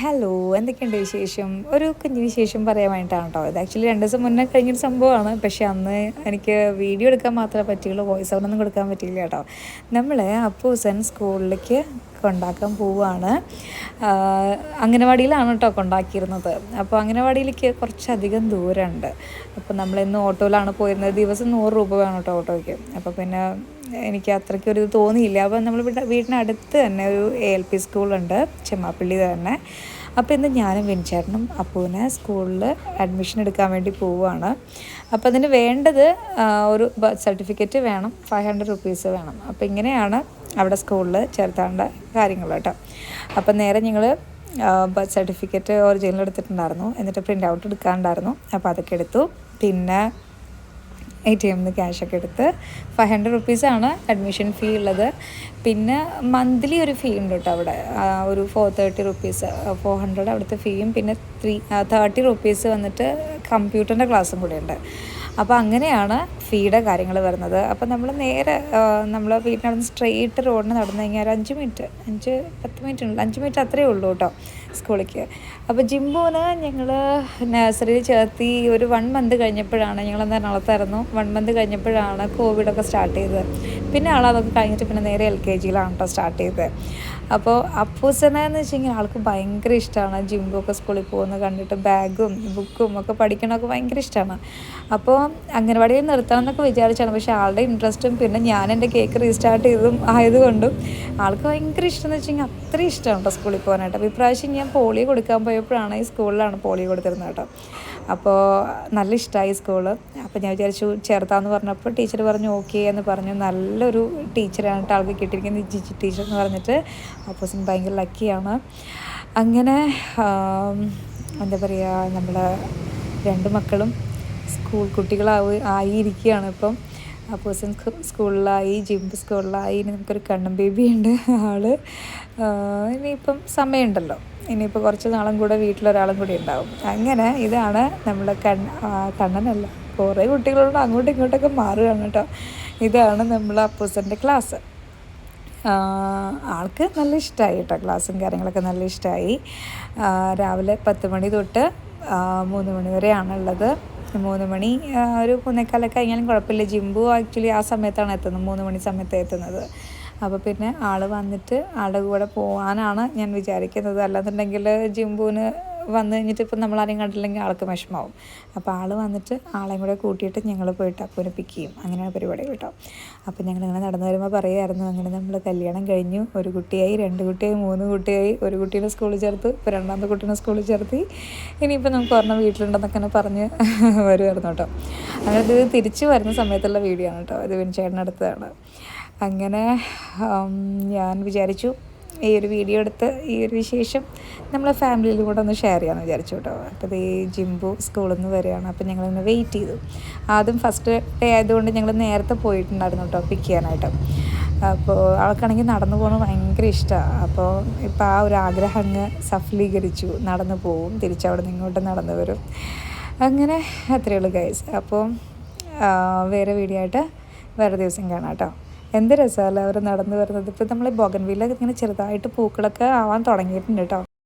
Hello എന്തൊക്കെയുണ്ട് വിശേഷം? ഒരു കുഞ്ഞു വിശേഷം പറയാൻ വേണ്ടിയിട്ടാണ് കേട്ടോ ഇത് ആക്ച്വലി രണ്ട് ദിവസം മുന്നേ കഴിഞ്ഞൊരു സംഭവമാണ്. പക്ഷേ അന്ന് എനിക്ക് വീഡിയോ എടുക്കാൻ മാത്രമേ പറ്റുള്ളൂ. വോയിസ് ഓവറൊന്നും കൊടുക്കാൻ പറ്റിയില്ല കേട്ടോ. നമ്മൾ അപ്പൂസൻ സ്കൂളിലേക്ക് കൊണ്ടാക്കാൻ പോവുകയാണ്. അംഗനവാടിയിലാണ് കേട്ടോ കൊണ്ടാക്കിയിരുന്നത് അപ്പോൾ അംഗനവാടിയിലേക്ക് കുറച്ചധികം ദൂരമുണ്ട്. അപ്പോൾ നമ്മളിന്ന് ഓട്ടോയിലാണ് പോയിരുന്നത്. ദിവസം നൂറ് രൂപ വേണം കേട്ടോ ഓട്ടോയ്ക്ക്. അപ്പോൾ പിന്നെ എനിക്ക് അത്രയ്ക്ക് ഒരു തോന്നിയില്ല. അപ്പോൾ നമ്മൾ വീടിനടുത്ത് തന്നെ ഒരു എൽ പി സ്കൂളുണ്ട്. ചെമ്മാപ്പള്ളി തന്നെ. അപ്പോൾ ഇന്ന് ഞാനും വിൻചേട്ടനും അപ്പൂനെ സ്കൂളിൽ അഡ്മിഷൻ എടുക്കാൻ വേണ്ടി പോവുകയാണ്. അപ്പോൾ അതിന് വേണ്ടത് ഒരു സർട്ടിഫിക്കറ്റ് വേണം. ഫൈവ് ഹൺഡ്രഡ് റുപ്പീസ് വേണം. അപ്പോൾ ഇങ്ങനെയാണ് അവിടെ സ്കൂളിൽ ചേർത്താണ്ട കാര്യങ്ങൾ കേട്ടോ. അപ്പം നേരെ ഞങ്ങൾ ബർത്ത് സർട്ടിഫിക്കറ്റ് ഒറിജിനൽ എടുത്തിട്ടുണ്ടായിരുന്നു. എന്നിട്ട് പ്രിന്റ് ഔട്ട് എടുക്കാണ്ടായിരുന്നു. അപ്പോൾ അതൊക്കെ എടുത്തു. പിന്നെ എ ടി എമ്മിൽ നിന്ന് ക്യാഷൊക്കെ എടുത്ത് ഫൈവ് ഹൺഡ്രഡ് റുപ്പീസാണ് അഡ്മിഷൻ ഫീ ഉള്ളത്. പിന്നെ മന്ത്ലി ഒരു ഫീ ഉണ്ട് കേട്ടോ അവിടെ. ഒരു four thirty rupees four hundred അവിടുത്തെ ഫീയും പിന്നെ ത്രീ തേർട്ടി റുപ്പീസ് വന്നിട്ട് കമ്പ്യൂട്ടറിന്റെ ക്ലാസ്സും കൂടെ ഉണ്ട്. അപ്പോൾ അങ്ങനെയാണ് ഫീയുടെ കാര്യങ്ങൾ വരുന്നത്. അപ്പോൾ നമ്മൾ നേരെ നമ്മൾ വീട്ടിൽ നടന്ന് സ്ട്രെയിറ്റ് റോഡിന് നടന്നു കഴിഞ്ഞാൽ ഒരു അഞ്ച് മിനിറ്റ് അഞ്ച് പത്ത് മിനിറ്റ് ഉണ്ട് അഞ്ച് മിനിറ്റ് അത്രയേ ഉള്ളൂ കേട്ടോ സ്കൂളിലേക്ക് അപ്പോൾ ജിംബുവിന് ഞങ്ങൾ നഴ്സറിയിൽ ചേർത്തി ഒരു വൺ മന്ത് കഴിഞ്ഞപ്പോഴാണ് ഞങ്ങൾ എറണാകുളത്തായിരുന്നു. വൺ മന്ത് കഴിഞ്ഞപ്പോഴാണ് കോവിഡൊക്കെ സ്റ്റാർട്ട് ചെയ്തത്. പിന്നെ ആളതൊക്കെ കഴിഞ്ഞിട്ട് പിന്നെ നേരെ എൽ കെ ജിയിലാണ് കേട്ടോ സ്റ്റാർട്ട് ചെയ്തത്. അപ്പോൾ അപ്പൂസന എന്ന് കഴിഞ്ഞാൽ ആൾക്ക് ഭയങ്കര ഇഷ്ടമാണ് ജിംബൊക്കെ സ്കൂളിൽ പോകുന്നത് കണ്ടിട്ട് ബാഗും ബുക്കും ഒക്കെ പഠിക്കണമൊക്കെ ഭയങ്കര ഇഷ്ടമാണ് അപ്പോൾ അംഗനവാടിയിൽ നിർത്തണം എന്നൊക്കെ വിചാരിച്ചാണ്. പക്ഷേ ആളുടെ ഇൻട്രസ്റ്റും പിന്നെ ഞാൻ എന്റെ കേക്ക് റീസ്റ്റാർട്ട് ചെയ്തതും ആയതുകൊണ്ടും ആൾക്ക് ഭയങ്കര ഇഷ്ടം എന്ന് വെച്ച് കഴിഞ്ഞാൽ അത്രയും ഇഷ്ടമാണ് കേട്ടോ സ്കൂളിൽ പോകാനായിട്ട്. അപ്പോൾ ഇപ്രാവശ്യം ഞാൻ പോളിയോ കൊടുക്കാൻ പോയപ്പോഴാണ് ഈ സ്കൂളിലാണ് പോളിയോ കൊടുത്തിരുന്നത് കേട്ടോ അപ്പോൾ നല്ല ഇഷ്ടമായി സ്കൂൾ. അപ്പോൾ ഞാൻ വിചാരിച്ചു ചേർത്താന്ന് പറഞ്ഞപ്പോൾ ടീച്ചർ പറഞ്ഞു ഓക്കെ എന്ന് പറഞ്ഞു. നല്ലൊരു ടീച്ചറാണ് കേട്ടോ ആൾക്ക് കിട്ടിയിരിക്കുന്നത്. ജിജി ടീച്ചർ എന്ന് പറഞ്ഞിട്ട് അപ്പോൾ ഭയങ്കര ലക്കിയാണ്. അങ്ങനെ എന്താ പറയുക നമ്മൾ രണ്ട് മക്കളും സ്കൂൾ കുട്ടികളാവ് ആയിരിക്കുകയാണ് ഇപ്പം. അപ്പോസൻ സ്കൂളിലായി ജിംബ് സ്കൂളിലായി ഇനി നമുക്കൊരു കണ്ണൻ ബേബി ഉണ്ട് ആൾ ഇനിയിപ്പം സമയമുണ്ടല്ലോ. ഇനിയിപ്പോൾ കുറച്ച് നാളും കൂടെ വീട്ടിലൊരാളും കൂടി ഉണ്ടാവും. അങ്ങനെ ഇതാണ് നമ്മൾ കൺ കണ്ണനല്ല കുറേ കുട്ടികളോട് അങ്ങോട്ടും ഇങ്ങോട്ടൊക്കെ മാറുകയാണ് കേട്ടോ. ഇതാണ് നമ്മൾ അപ്പൂസന്റെ ക്ലാസ്. ആൾക്ക് നല്ല ഇഷ്ടമായി കേട്ടോ ക്ലാസ്സും കാര്യങ്ങളൊക്കെ നല്ല ഇഷ്ടമായി രാവിലെ പത്ത് മണി തൊട്ട് മൂന്ന് മണി വരെയാണുള്ളത്. മൂന്ന് മണി ഒരു മൂന്നേക്കാലൊക്കെ കഴിഞ്ഞാലും കുഴപ്പമില്ല. ജിംബു ആക്ച്വലി ആ സമയത്താണ് എത്തുന്നത് മൂന്ന് മണി സമയത്ത് എത്തുന്നത്. അപ്പോൾ പിന്നെ ആൾ വന്നിട്ട് ആളുടെ കൂടെ പോകാനാണ് ഞാൻ വിചാരിക്കുന്നത്. അല്ലാന്നുണ്ടെങ്കിൽ ജിംബുവിന് വന്നു കഴിഞ്ഞിട്ട് ഇപ്പം നമ്മൾ ആരെയും കണ്ടില്ലെങ്കിൽ ആൾക്ക് വിഷമാവും അപ്പോൾ ആൾ വന്നിട്ട് ആളെയും കൂടെ കൂട്ടിയിട്ട് ഞങ്ങൾ പോയിട്ട് അപ്പൂനെ പിക്ക് ചെയ്യും. അങ്ങനെയാണ് പരിപാടി കേട്ടോ. അപ്പോൾ ഞങ്ങൾ ഇങ്ങനെ നടന്നു വരുമ്പോൾ പറയുമായിരുന്നു അങ്ങനെ നമ്മൾ കല്യാണം കഴിഞ്ഞു. ഒരു കുട്ടിയായി രണ്ട് കുട്ടിയായി മൂന്ന് കുട്ടിയായി. ഒരു കുട്ടീനെ സ്കൂളിൽ ചേർത്ത് ഇപ്പോൾ രണ്ടാമത്തെ കുട്ടീനെ സ്കൂളിൽ ചേർത്തി. ഇനിയിപ്പോൾ നമുക്ക് ഒരെണ്ണം വീട്ടിലുണ്ടെന്നൊക്കെ പറഞ്ഞ് വരുമായിരുന്നു കേട്ടോ. അങ്ങനെ ഇത് തിരിച്ചു വരുന്ന സമയത്തുള്ള വീഡിയോ ആണ് കേട്ടോ. ഇത് വിൻചേട്ടനടുത്തതാണ് അങ്ങനെ ഞാൻ വിചാരിച്ചു ഈ ഒരു വീഡിയോ എടുത്ത് ഈ ഒരു വിശേഷം നമ്മളെ ഫാമിലിയിൽ കൂടെ ഒന്ന് ഷെയർ ചെയ്യാമെന്ന് വിചാരിച്ചു കേട്ടോ. അപ്പോൾ ഈ ജിംബു സ്കൂളിൽ നിന്ന് വരികയാണ്. അപ്പോൾ ഞങ്ങളിന്ന് വെയിറ്റ് ചെയ്തു. ആദ്യം ഫസ്റ്റ് ഡേ ആയതുകൊണ്ട് ഞങ്ങൾ നേരത്തെ പോയിട്ടുണ്ടായിരുന്നു കേട്ടോ പിക്ക് ചെയ്യാനായിട്ട്. അപ്പോൾ ആൾക്കാണെങ്കിൽ നടന്നു പോകുന്നത് ഭയങ്കര ഇഷ്ടമാണ്. അപ്പോൾ ഇപ്പോൾ ആ ഒരു ആഗ്രഹം അങ്ങ് സഫലീകരിച്ചു. നടന്നു പോവും. തിരിച്ചവിടെ നിന്ന് ഇങ്ങോട്ട് നടന്നു വരും. അങ്ങനെ അത്രയേ ഉള്ളൂ ഗൈസ് അപ്പോൾ വേറെ വീഡിയോ ആയിട്ട് വേറെ ദിവസം കാണാം കേട്ടോ. എന്ത് രസമല്ലേ അവർ നടന്നു വരുന്നത്. ഇപ്പോൾ നമ്മൾ ബോഗൻവില്ല ഇങ്ങനെ ചെറുതായിട്ട് പൂക്കളൊക്കെ ആവാൻ തുടങ്ങിയിട്ടുണ്ട് കേട്ടോ.